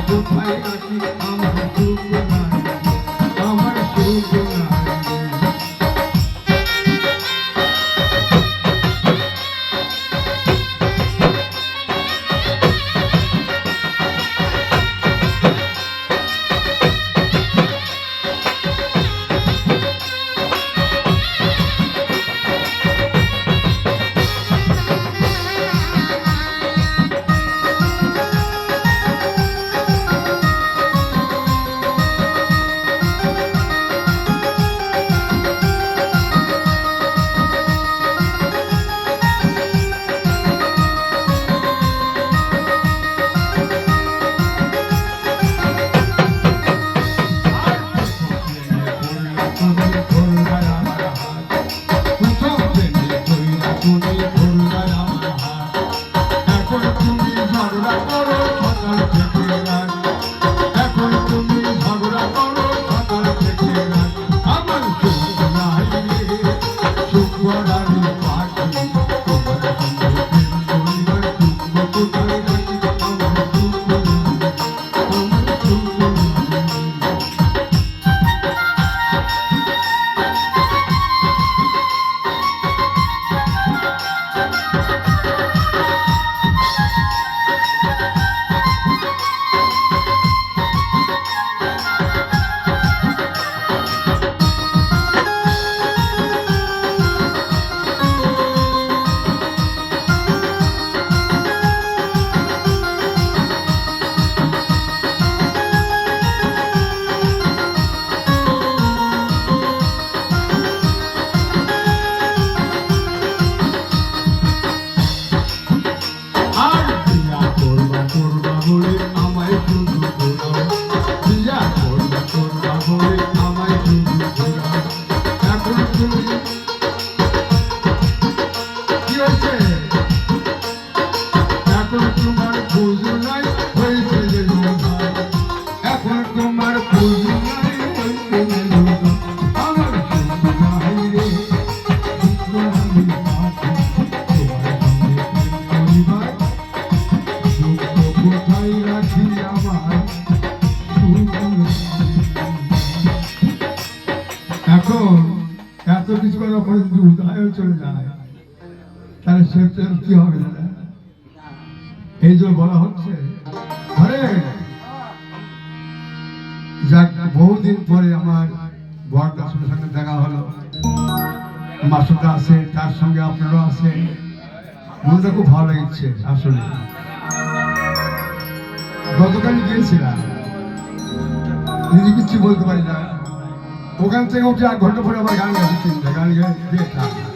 কোথায় নাই আমার আর এখন এত কিছু করার পরে যদি উদয় চলে যায়, তাহলে সে কি হবে দাদা? এই যে বলা হচ্ছে আরে যাক, বহুদিন পরে আমার বরদাসের সঙ্গে দেখা হলো। মাসুদা আছে, তার সঙ্গে আপনারাও আছে। মনটা খুব ভালো লাগছে আসলে। গতকাল গিয়েছিলাম। নিজে কিচ্ছু বলতে পারি না। ওখান থেকে উঠে এক ঘণ্টা পরে আবার গান গাছি গান গেয়ে